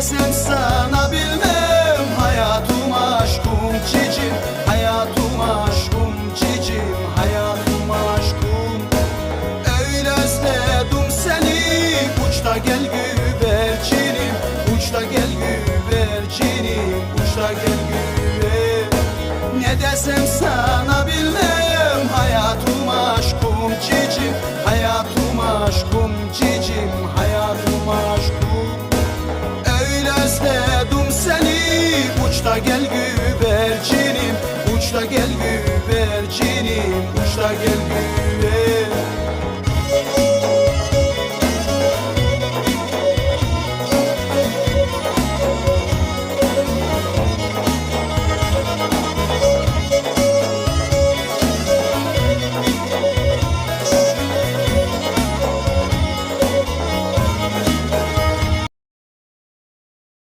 desem sana bilmem. Hayatım aşkım cicim Hayatım aşkım cicim Hayatım aşkım. Öyle özledim seni. Uçta gel güvercinim Uçta gel güvercinim Uçta gel güver Ne desem sana bilmem. Hayatım aşkım cicim Hayatım aşkım cicim Hayatım Uçta gel güvercinim Uçta gel güvercinim Uçta gel güvercinim